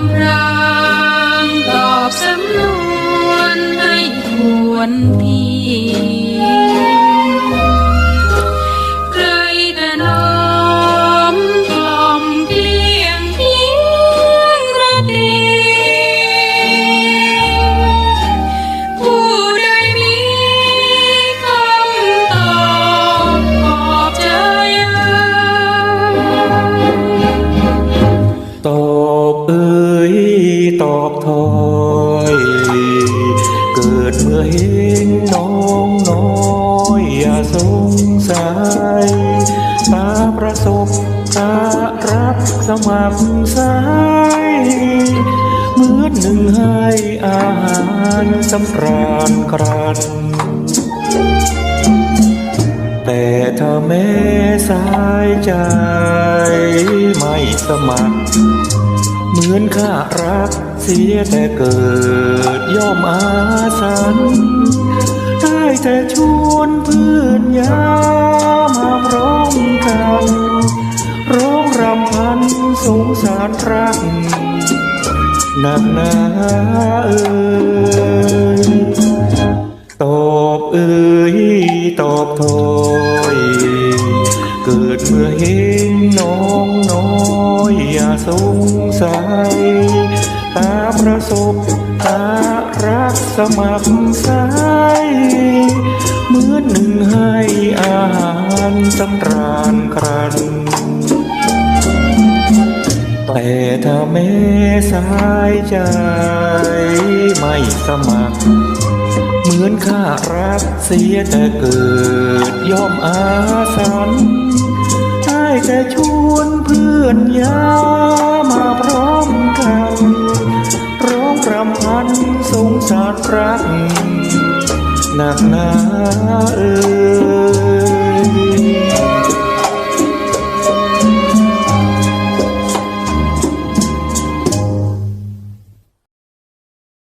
ำรางตอบสำนวนให้ควรพี่ ตอบถอย เกิดเมื่อเห็นน้องน้อยอย่าสงสัยตาประสบตารักสมัครสายเมือหนึ่งให้อาหารสำราญกรันแต่ถ้าแม่สายใจไม่สมัคร เหมือนข้ารักเสียแต่เกิดย่อมอาสัน ได้แต่ชวนเพื่อนยามาพร้อมกันร้องรำพันสงสารรักหนักหนาเอ่ยตอบเอ่ยตอบถอยเกิดเมื่อเห็นน้องน้อยอย่าสง สัยตาประสบตารักสมัครสายเหมือนหนึ่งให้อาหารสำราญครัน แต่ถ้าแม่สายใจไม่สมัคร เหมือนข้ารักเสียแต่เกิดย่อมอาสันได้แต่ชวนเพื่อนยา รัก หนักหนาเอ่ย